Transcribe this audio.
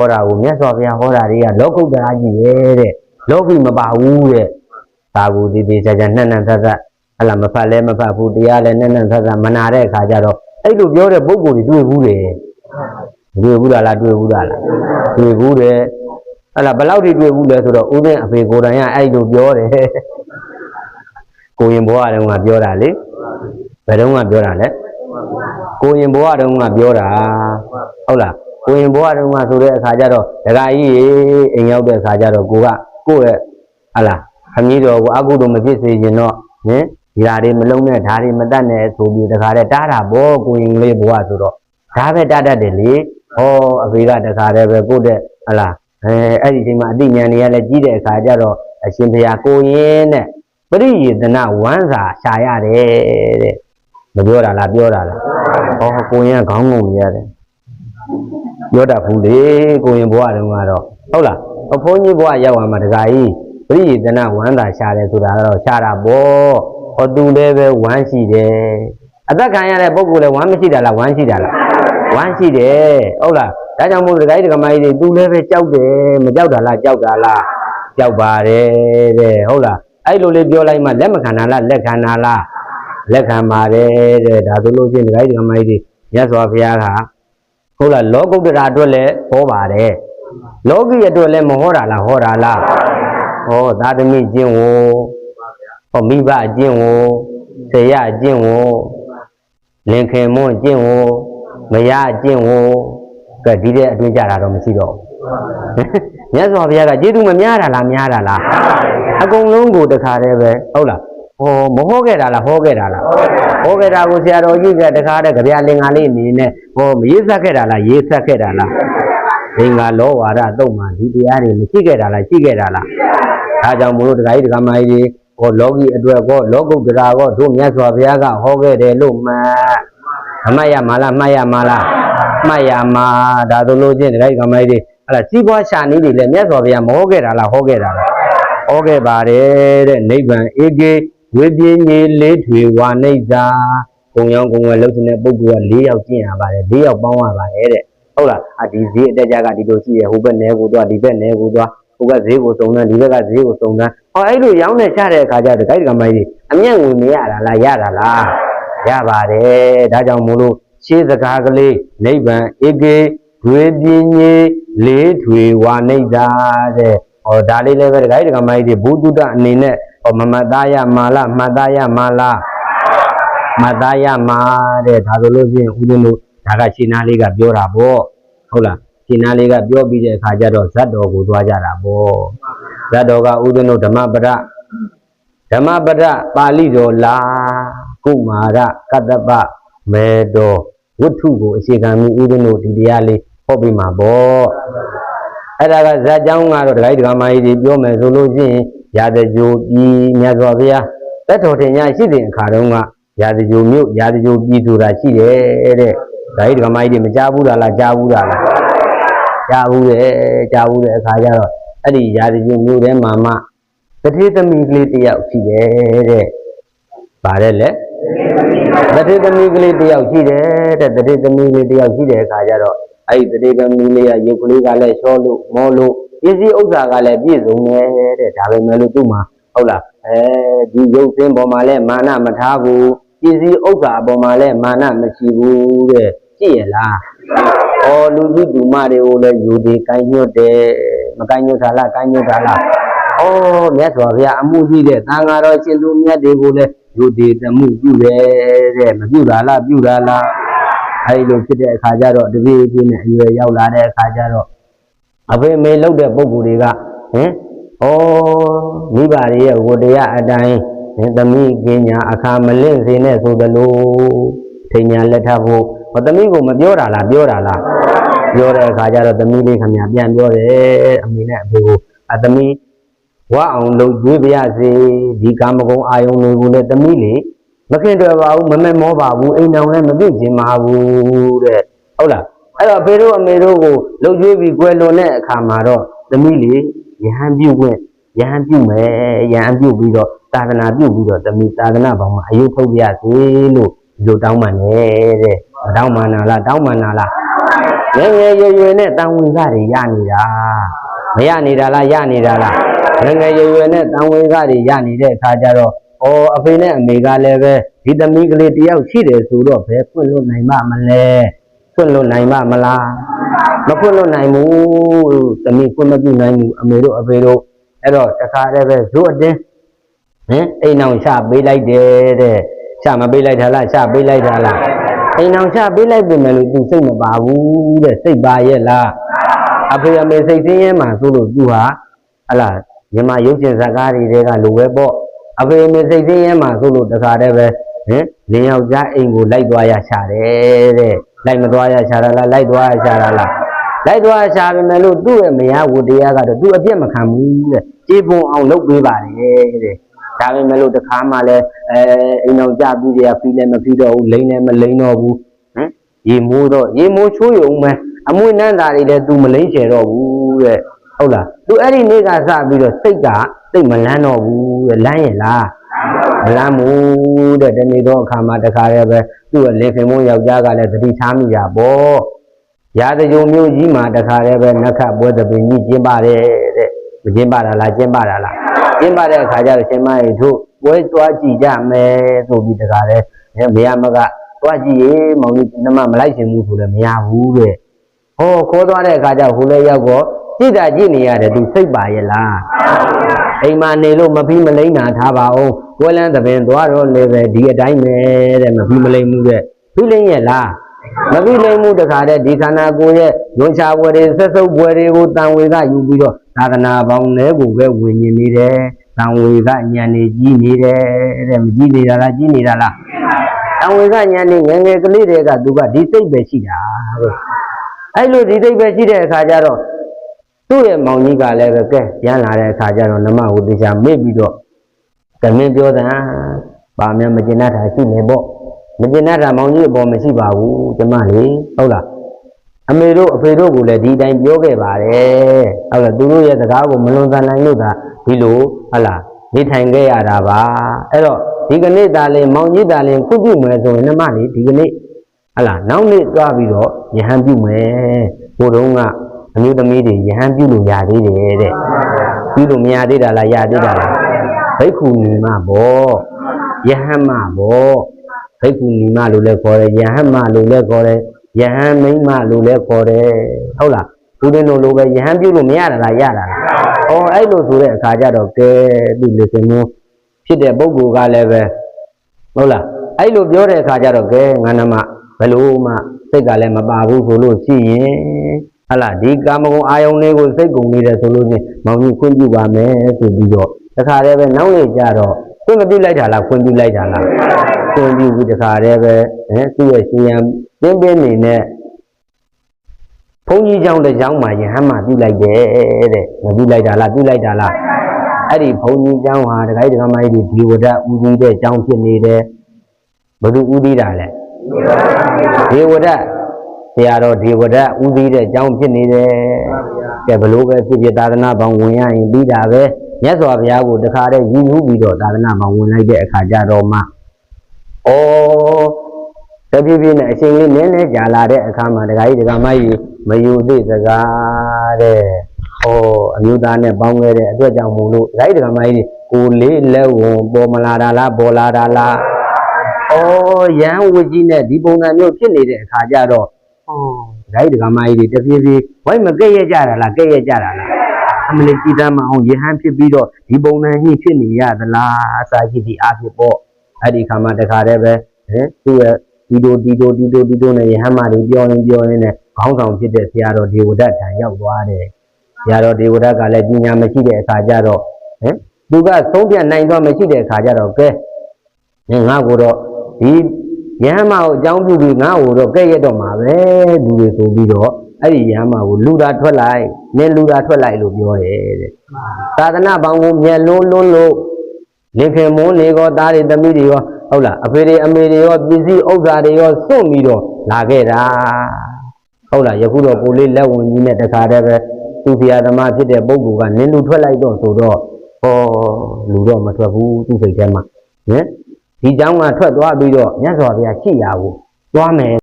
ဟောတာကိုမြတ်စွာဘုရားဟောတာတွေကလောကုတ္တရာကြီးပဲတဲ့လောကီမပါဘူးတဲ့ဒါကိုဒီဒီချာချာနှံ့နှံ့သက်သက်ဟလာမဖတ်လဲမဖတ်ဘူးတရားလဲနှံ့နှံ့သက်သက်မနာတဲ့အခါကျတော့အဲ့လိုပြောတဲ့ပုံကိုယ်တွေတွေ့ဘူးတယ်တွေ့ဘူးလားတွေ့ဘူးလားတွေ့ဘူးတယ်ဟလာဘယ်လောက်ထိတွေ့ဘူးလဲဆိုတော့ဦးသိန်းအဖေကိုယ်တိုင်ကအဲ့လိုပြောတယ်ကိုရင်ဘွားတုန်းကပြောတာလေဘယ်တုန်းကပြောတာလဲကိုရင်ဘွားတုန်းကပြောတာဟုတ်လား ကိုရင်ဘွားတုန်းကဆိုတဲ့အခါကျတော့ဒကာကြီးရေအိမ်ရောက်တဲ့အခါကျတော့ကိုကကိုယ့်ရဲ့ဟလာခမည်းတော်ကိုအကုသို့မဖြစ်စေချင်တော့ဟင်ဒီဓာတွေမလုံးနဲ့ဓာတွေမတတ်နဲ့ဆိုပြီးတခါတည်းတားတာဘောကိုရင်ကလေးဘွားဆိုတော့ဒါပဲတတ်တတ်တယ်လေဟောအဖေကတခါတည်းပဲကိုယ့်တဲ့ဟလာအဲအဲ့ဒီအချိန်မှာအတိညာဏ်တွေကလည်းကြီးတဲ့အခါကျတော့အရှင်ဘုရားကိုရင်နဲ့ပရိယေတနာဝမ်းစာရှာရတယ်တဲ့မပြောတာလားပြောတာလားဟောကိုရင်ကခေါင်းငုံနေရတယ် ပြောတတ်ဘူးလေကိုရင်ဘွားတုန်းကတော့ဟုတ်လားအဖိုးကြီးဘွားရောက်သွားမှတခါကြီးပရိယေတနာဝမ်းစာရှာတယ်ဆိုတာကတော့ရှာတာပေါ့ဟောသူလည်းပဲဝမ်းရှိတယ်အသက်ခံရတဲ့ပုဂ္ဂိုလ်လည်းဝမ်းမရှိတာလားဝမ်းရှိတာလားဝမ်းရှိတယ်ဟုတ်လားဒါကြောင့်မို့ဒကာကြီးဒကာမကြီးတွေသူလည်းပဲကြောက်တယ်မကြောက်တာလားကြောက်တာလားကြောက်ပါတယ်တဲ့ဟုတ်လားအဲ့လိုလေးပြောလိုက်မှလက်မခံတာလားလက်ခံတာလားလက်ခံပါတယ်တဲ့ဒါဆိုလို့ချင်းဒကာကြီးဒကာမကြီးတွေမြတ်စွာဘုရားက ဟုတ်လားလောကုတ္တရာအတွက်လည်းဟောပါတယ်လောကီအတွက်လည်းမဟောတာလားဟောတာလားဟောသာသမီကျင့်ဝဟောမိဘကျင့်ဝဆရာကျင့်ဝလင်ခင်မွန်းကျင့်ဝမရကျင့်ဝကဲဒီတဲ့အတွင်းကြတာတော့မရှိတော့ဘူးမြတ်စွာဘုရားကကျေးဇူးမများတာလားများတာလားအကုန်လုံးကိုတခါတည်းပဲဟုတ်လား ဟောမဟောခဲ့တာလားဟောခဲ့တာလားဟောခဲ့တာကိုဆရာတော်ကြီးကတခါတည်းကြပြလင်္ကာလေးအနေနဲ့ဟောမရေးဆက်ခဲ့တာလားရေးဆက်ခဲ့တာလားလင်္ကာလောဝါဒတုံမှဒီတရားတွေမရှိခဲ့တာလားရှိခဲ့တာလားဒါကြောင့်မို့လို့တခါကြီးတခါမကြီးတွေဟောလောကီအတွက်ကောလောကုတ္တရာကောတို့မြတ်စွာဘုရားကဟောခဲ့တယ်လို့မှန်အမှတ်ရမှာလားမှတ်ရမှာလားမှတ်ရမှာဒါဆိုလို့ချင်းတခါကြီးကမိုင်းတွေအဲ့ဒါစီးပွားရှာနည်းတွေလည်းမြတ်စွာဘုရားမဟောခဲ့တာလားဟောခဲ့တာလားဟောခဲ့ပါတယ်တဲ့နိဗ္ဗာန်ဧကေ ဝိပင်းကြီးလေးထွေဝါနိဒာကုံရောင်းကုံဝယ်လုပ်တဲ့ပုဂ္ဂိုလ်က၄ယောက်ကျင့်ရပါတယ်၄ယောက်ပေါင်းရပါတယ်တဲ့ဟုတ်လားအဒီဈေးအတက်ကြကဒီလိုရှိရဟိုဘက်နယ်ကိုသွားဒီဘက်နယ်ကိုသွားဟိုကဈေးကိုစုံတယ်ဒီဘက်ကဈေးကိုစုံတယ်ဟောအဲ့လိုရောင်းနေချတဲ့အခါကျတော့ဒိုက်ကမိုင်းကြီးအမျက်ငွေမရတာလားရတာလားရပါတယ်ဒါကြောင့်မို့လို့ရှေးစကားကလေးနိဗ္ဗာန်ဧကေဒွေပြင်းကြီးလေးထွေဝါနိဒာတဲ့ ဟောဒါလေးလည်းပဲဒကာကြီးဒကာမကြီးတွေဘုဒ္ဓတအနေနဲ့ဟောမမသားရမာလားမှတ်သားရမာလားမှတ်သားရမာတဲ့ဒါဆိုလို့ရှိရင်ဦးဇင်းတို့ဒါကရှင်းနာလေးကပြောတာပေါ့ဟုတ်လားရှင်းနာလေးကပြောပြီးတဲ့အခါကျတော့ဇတ်တော်ကိုသွားကြတာပေါ့ဇတ်တော်ကဦးဇင်းတို့ဓမ္မပဒဓမ္မပဒပါဠိတော်လာကုမာရကတ္တပမေတော်ဝတ္ထုကိုအခြေခံပြီးဦးဇင်းတို့ဒီတရားလေးဟောပြီးမှာပေါ့ အဲ့ဒါကဇာတ်ကြောင်းကတော့ဒကာကြီးဒကာမကြီးတွေပြောမယ်ဆိုလို့ရှိရင်ရာဇကြိုပြည်မြတ်စွာဘုရားသက်တော်တင်ညာရှိတဲ့အခါတုန်းကရာဇကြိုမြို့ရာဇကြိုပြည်ဆိုတာရှိတယ်တဲ့ဒကာကြီးဒကာမကြီးတွေမကြားဘူးလားကြားဘူးလားကြားဘူးတယ်ကြားဘူးတဲ့အခါကျတော့အဲ့ဒီရာဇကြိုမြို့ထဲမှာမှတတိသမီးကလေးတယောက်ရှိတယ်တဲ့ဗါတဲ့လေတတိသမီးကလေးတယောက်ရှိတယ်တဲ့တတိသမီးကလေးတယောက်ရှိတဲ့အခါကျတော့ အဲ့ဒီတတိသမီးလေးကရုပ်ကလေးကလည်းရှောလို့မောလို့ပစ္စည်းဥစ္စာကလည်းပြည့်စုံတယ်တဲ့ဒါပဲမဲ့လို့သူ့မှာဟုတ်လားအဲဒီရုပ်စင်းပေါ်မှာလည်းမာနမထားဘူးပစ္စည်းဥစ္စာပေါ်မှာလည်းမာနမရှိဘူးတဲ့ကြည့်ရလားဩလူကြီးဒုမတွေကိုလည်းယူဒီကိုင်းညွတ်တယ်မကိုင်းညွတ်တာလားကိုင်းညွတ်တာလားဩမြတ်စွာဘုရားအမှုကြီးတဲ့သံဃာတော်ရှင်သူမြတ်တွေကိုလည်းယူဒီတမှုပြုတယ်တဲ့မပြုတာလားပြုတာလား အဲဒီလိုဖြစ်တဲ့အခါကျတော့တပည့်ပြင်းနဲ့အရွယ်ရောက်လာတဲ့အခါကျတော့အဖေမေလောက်တဲ့ပုံကိုယ်တွေကဟင်ဩမိဘတွေရဲ့ဝတ္တရားအတိုင်းဟင်သမီးကညာအခါမလင့်စေနဲ့ဆိုသလိုထိညာလက်ထပ်ဖို့ဟောသမီးကိုမပြောတာလားပြောတာလားပြောတဲ့အခါကျတော့သမီးလေးခမညာပြန်ပြောတယ်အမေနဲ့အဖေကိုအသမီးဝအောင်လုပ်ကြွေးပြရစေဒီကာမဂုဏ်အာယုန်တွေကိုလည်းသမီးလေး မခင်တွေ့ပါဘူးမမက်မောပါဘူးအိမ်တော်လည်းမပြည့်ခြင်းပါဘူးတဲ့ဟုတ်လားအဲ့တော့အဖေတို့အမေတို့ကိုလှုပ်ကြွေးပြီးကွယ်လွန်တဲ့အခါမှာတော့သမီးလေးယဟန်ပြုတ်ခွင့်ယဟန်ပြုတ်မယ်ယဟန်ပြုတ်ပြီးတော့သာသနာပြုတ်ပြီးတော့သမီးသာသနာပေါင်းမှာအယုထုတ်ပြရစေလို့ဒီလိုတောင်းပန်နေတဲ့မတောင်းပန်နာလားတောင်းပန်နာလားငယ်ငယ်ရွယ်ရွယ်နဲ့တန်ဝင်ကတွေရနေတာမရနေတာလားရနေတာလားငယ်ငယ်ရွယ်ရွယ်နဲ့တန်ဝင်ကတွေရနေတဲ့အခါကျတော့ ဩအဖေနဲ့အမေကလည်းပဲဒီသမီးကလေးတယောက်ရှိတယ်ဆိုတော့ဘယ်ဖွင့်လို့နိုင်မမလဲဖွင့်လို့နိုင်မမလားမဖွင့်လို့နိုင်ဘူးသမီးဖွင့်မပြုနိုင်ဘူးအမေတို့အဖေတို့အဲ့တော့တခါတည်းပဲဇိုးအတင်းဟင်အိမ်အောင်ချပေးလိုက်တယ်တဲ့ချမပေးလိုက်တာလားချပေးလိုက်တာလားအိမ်အောင်ချပေးလိုက်ပြီမယ်လို့သူစိတ်မပါဘူးတဲ့စိတ်ပါရဲ့လားအဖေအမေစိတ်ဆင်းရဲမှဆိုလို့သူဟာဟလာညီမရုပ်ရှင်ဇာတ်ကားတွေကလိုပဲပေါ့ အဖေအမေစိတ်ဆင်းရဲမှဆိုလို့တခါတည်းပဲဟင်လင်းယောက်ျားအိမ်ကိုလိုက်သွားရရှာတယ်တဲ့လိုက်မသွားရရှာတာလားလိုက်သွားရရှာတာလားလိုက်သွားရှာပြီမယ်လို့သူ့ရဲ့မယားဝတ္တရားကတော့သူအပြစ်မခံဘူးတဲ့ကြေးပွန်အောင်လုပ်ပေးပါတယ်တဲ့ဒါပေမဲ့လို့တခါမှလည်းအဲအိမ်အောင်ကြပြီးကြဖီးလည်းမဖီးတော့ဘူးလိမ့်လည်းမလိမ့်တော့ဘူးဟမ်ရေမိုးတော့ရေမိုးချိုးရုံပဲအမွေနန်းသားတွေလည်း तू မလိမ့်ချေတော့ဘူးတဲ့ ဟုတ်လား तू အဲ့ဒီနေ့ကစပြီးတော့စိတ်ကစိတ်မလန်းတော့ဘူးတဲ့လမ်းရင်လားမလန်းဘူးတဲ့ဒီနေ့တော့အခါမှတခါလည်းပဲသူ့ရဲ့လင်ခင်မုန်းယောက်ျားကလည်းသတိထားမိတာပေါ့ရာဇကြုံမျိုးကြီးမှာတခါလည်းပဲနက္ခတ်ပွဲသပင်ကြီးကျင်းပါတယ်တဲ့မကျင်းပါတာလားကျင်းပါတာလားကျင်းပတဲ့အခါကျတော့ရှင်မကြီးတို့ပွဲသွားကြည့်ကြမယ်ဆိုပြီးတကားလဲမရမကသွားကြည့်ရေမောင်ကြီးနမမလိုက်ရှင်ဘူးဆိုလည်းမရဘူးတဲ့ဟောခေါ်သွားတဲ့အခါကျဟိုလဲရောက်တော့ ကြည့်တာကြည့်နေရတယ်သူစိတ်ပါရဲ့လားအိမ်မှာနေလို့မဖီးမလိမ့်တာထားပါအောင်ဝဲလန်းသပင်သွားတော့လည်းပဲဒီအတိုင်းပဲတဲ့မဖီးမလိမ့်ဘူးတဲ့ဖီးလိမ့်ရဲ့လားမဖီးလိမ့်မှုတခါတည်းဒီခန္ဓာကိုယ်ရဲ့ညွန်ချပွဲတွေဆက်စုပ်ပွဲတွေကိုတန်ဝေကယူပြီးတော့သာသနာပေါင်းလေးကိုပဲဝင်ញင်နေတယ်တန်ဝေကညံနေကြီးနေတယ်တဲ့မကြီးနေတာလားကြီးနေတာလားတန်ဝေကညံနေငယ်ငယ်ကလေးတွေကသူကဒီစိတ်ပဲရှိတာတဲ့အဲ့လိုဒီစိတ်ပဲရှိတဲ့အခါကျတော့ သူ့ရဲ့မောင်ကြီးကလည်းပဲကဲရမ်းလာတဲ့အခါကျတော့နမဟိုတရားမေ့ပြီးတော့ကမင်းပြောတာဗာမြန်မကျင်တတ်တာရှိနေပေါ့မကျင်တတ်တာမောင်ကြီးအပေါ်မရှိပါဘူးကျမလေးဟုတ်လားအမေတို့အဖေတို့ကလည်းဒီတိုင်းပြောခဲ့ပါတယ်ဟုတ်လားသူတို့ရဲ့စကားကိုမလွန်ဆန်နိုင်လို့သာဒီလိုဟုတ်လားနေထိုင်ခဲ့ရတာပါအဲ့တော့ဒီကနေ့တာလင်မောင်ကြီးတာလင်ခုပြုမယ်ဆိုရင်နှမလေးဒီကနေ့ဟုတ်လားနောက်နေ့သွားပြီးတော့ယဟန်ပြုမယ်ဟိုတုန်းက အမျိုးသမီးတွေယဟန်ပြုလို့ရသေးတယ်တဲ့ပြုလို့မရသေးတာလားရသေးတာလားဘိက္ခုနီမဘောယဟန်မဘောဘိက္ခုနီမလို့လည်းခေါ်တယ်ယဟန်မလို့လည်းခေါ်တယ်ယဟန်မိမ့်မလို့လည်းခေါ်တယ်ဟုတ်လားသူတင်တို့လိုပဲယဟန်ပြုလို့မရတာလားရတာလားဩအဲ့လိုဆိုတဲ့အခါကျတော့ကဲသူလေစင်မျိုးဖြစ်တဲ့ပုဂ္ဂိုလ်ကလည်းပဲဟုတ်လားအဲ့လိုပြောတဲ့အခါကျတော့ကဲငါနမဘယ်လို့မှစိတ်ကလည်းမပါဘူးဆိုလို့ရှိရင် ဟုတ်လားဒီကာမဂုဏ်အာယုန်လေးကိုစိတ်ကုန်နေတယ်ဆိုလို့ချင်းမောင်ကြီးခွင့်ပြုပါမယ်ဆိုပြီးတော့တခါတည်းပဲနောက်နေ့ကျတော့ခွင့်မပြုလိုက်တာလားခွင့်ပြုလိုက်တာလားခွင့်ပြုပြီးတခါတည်းပဲဟင်သူ့ရဲ့ရှင်ရန်ပြင်းပြင်းနေနဲ့ ဘုန်းကြီးเจ้าတစ်เจ้าမှာယဟန်မှာပြုတ်လိုက်တယ်တဲ့မပြုတ်လိုက်တာလားပြုတ်လိုက်တာလားအဲ့ဒီဘုန်းကြီးเจ้าဟာတခိုင်းတက္ကမကြီးဒီဝဒဥသီးတဲ့เจ้าဖြစ်နေတယ်ဘယ်သူဥသီးတာလဲဒီဝဒဆ ရာတော်ဒေဝဒဥသိတဲ့အကြောင်းဖြစ်နေတယ်။ကဲဘလို့ပဲဖြစ်ဖြစ်သာသနာ့ဘောင်ဝင်ရရင်ပြီးတာပဲ။မြတ်စွာဘုရားကိုတခါတည်းရည်ညွှန်းပြီးတော့သာသနာ့ဘောင်ဝင်လိုက်တဲ့အခါကြတော့မှဩတပြည့်ပြည့်နဲ့အချိန်လေးနည်းနည်းကြာလာတဲ့အခါမှာဒကာကြီးဒကာမကြီးမယူသေးစကားတဲ့။ဩအမျိုးသားနဲ့ပေါင်းခဲ့တဲ့အတွက်ကြောင့်မို့လို့ဒကာကြီးဒကာမကြီးကိုလေးလက်ဝန်ပေါ်မလာတာလားပေါ်လာတာလား။ဩရန်ဝကြီးနဲ့ဒီပုံစံမျိုးဖြစ်နေတဲ့အခါကြတော့ ဒကာကြီးဒကာမကြီးတွေတဖြည်းဖြည်းဝိုင်းမကဲ့ရဲ့ကြတာလားကဲ့ရဲ့ကြတာလားအမလေးကြည်တမ်းမအောင်ယဟန်ဖြစ်ပြီးတော့ဒီပုံစံကြီးဖြစ်နေရသလားအစာရှိဒီအဖြစ်ပေါ့အဲ့ဒီခါမှတခါတည်းပဲဟင်သူ့ရဲ့ဒီလိုဒီလိုဒီလိုဒီလိုနဲ့ယဟန်မာတွေပြောရင်ပြောရင်နဲ့ခေါင်းဆောင်ဖြစ်တဲ့ဆရာတော်ဒေဝဒတ်ထံရောက်သွားတယ်ဆရာတော်ဒေဝဒတ်ကလည်းပညာမရှိတဲ့အခါကျတော့ဟင်သူကသုံးပြနိုင်တော့မရှိတဲ့အခါကျတော့ကဲငါငါကိုတော့ဒီ ယဟန်မာကိုအကြောင်းပြုပြီးငါ့ကိုတော့ကဲ့ရတော့မှာပဲလူတွေဆိုပြီးတော့အဲ့ဒီယဟန်မာကိုလူတာထွက်လိုက်နင်းလူတာထွက်လိုက်လို့ပြောတယ်တဲ့သာသနာပေါင်းကိုမျက်လုံးလုံးလို့လင်ခင်မုန်းနေကောသားတွေသမီးတွေရောဟုတ်လားအဖေတွေအမေတွေရောပစ္စည်းဥစ္စာတွေရောစွန့်ပြီးတော့လာခဲ့တာဟုတ်လားယခုတော့ကိုလေးလက်ဝင်ကြီးနဲ့တခါတည်းပဲသူဖျားသမားဖြစ်တဲ့ပုဂ္ဂိုလ်ကနင်းလူထွက်လိုက်တော့ဆိုတော့ဟောလူတော့မထွက်ဘူးသူ့စိတ်ထဲမှာဟင် ဒီเจ้าကထွက်သွားပြီးတော့မြတ်စွာဘုရားရှိရာကိုသွားမယ်